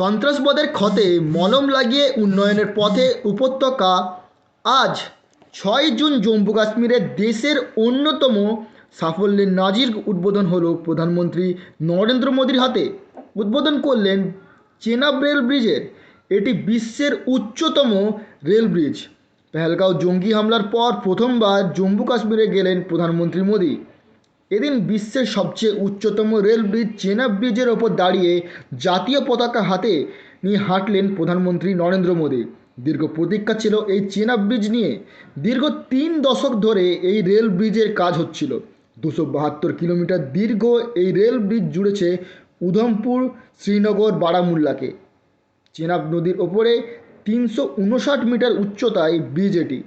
সন্ত্রাসবাদের ক্ষতে মলম লাগিয়ে উন্নয়নের পথে উপত্যকা আজ ছয় জুন জম্মু কাশ্মীরের দেশের অন্যতম সাফল্যের নাজির উদ্বোধন হলো প্রধানমন্ত্রী নরেন্দ্র মোদীর হাতে। উদ্বোধন করলেন চেনাব রেল ব্রিজের, এটি বিশ্বের উচ্চতম রেল ব্রিজ। পেহেলগাঁও জঙ্গি হামলার পর প্রথমবার জম্মু কাশ্মীরে গেলেন প্রধানমন্ত্রী মোদী। এদিন বিশ্বের সবচেয়ে উচ্চতম রেল ব্রিজ চেনাব ব্রিজের ওপর দাঁড়িয়ে জাতীয় পতাকা হাতে নিয়ে হাঁটলেন প্রধানমন্ত্রী নরেন্দ্র মোদী। দীর্ঘ প্রতীক্ষা ছিল এই চেনাব ব্রিজ নিয়ে। দীর্ঘ তিন দশক ধরে এই রেল ব্রিজের কাজ হচ্ছিল। দুশো বাহাত্তর কিলোমিটার দীর্ঘ এই রেল ব্রিজ জুড়েছে উধমপুর, শ্রীনগর, বারামুল্লাকে। চেনাব নদীর ওপরে তিনশো উনষাট মিটার উচ্চতায় ব্রিজ এটি।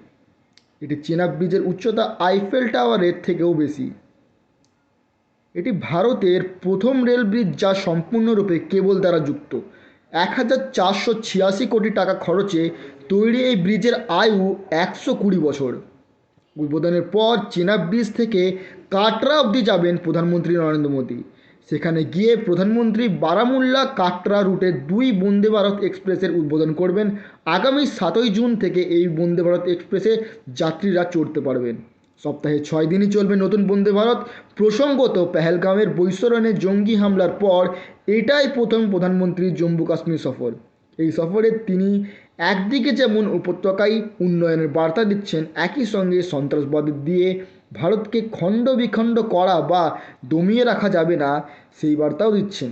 এটি চেনাব ব্রিজের উচ্চতা আইফেল টাওয়ারের থেকেও বেশি। এটি ভারতের প্রথম রেল ব্রিজ যা সম্পূর্ণরূপে কেবল দ্বারা যুক্ত। এক হাজার চারশো ছিয়াশি কোটি টাকা খরচে তৈরি এই ব্রিজের আয়ু একশো কুড়ি বছর। উদ্বোধনের পর চেনাব ব্রিজ থেকে কাটরা অবধি যাবেন প্রধানমন্ত্রী নরেন্দ্র মোদী। সেখানে গিয়ে প্রধানমন্ত্রী বারামুল্লা কাটরা রুটে দুই বন্দে ভারত এক্সপ্রেসের উদ্বোধন করবেন। আগামী সাতই জুন থেকে এই বন্দে ভারত এক্সপ্রেসে যাত্রীরা চড়তে পারবেন। সপ্তাহে ছয় দিনই চলবে নতুন বন্দে ভারত। প্রসঙ্গত পেহেলগাঁওয়ের বৈশ্বরণে জঙ্গি হামলার পর এটাই প্রথম প্রধানমন্ত্রী জম্মু কাশ্মীর সফর। এই সফরে তিনি একদিকে যেমন উপত্যকায় উন্নয়নের বার্তা দিচ্ছেন, একই সঙ্গে সন্ত্রাসবাদ দিয়ে ভারতকে খণ্ড বিখণ্ড করা বা দমিয়ে রাখা যাবে না, সেই বার্তাও দিচ্ছেন।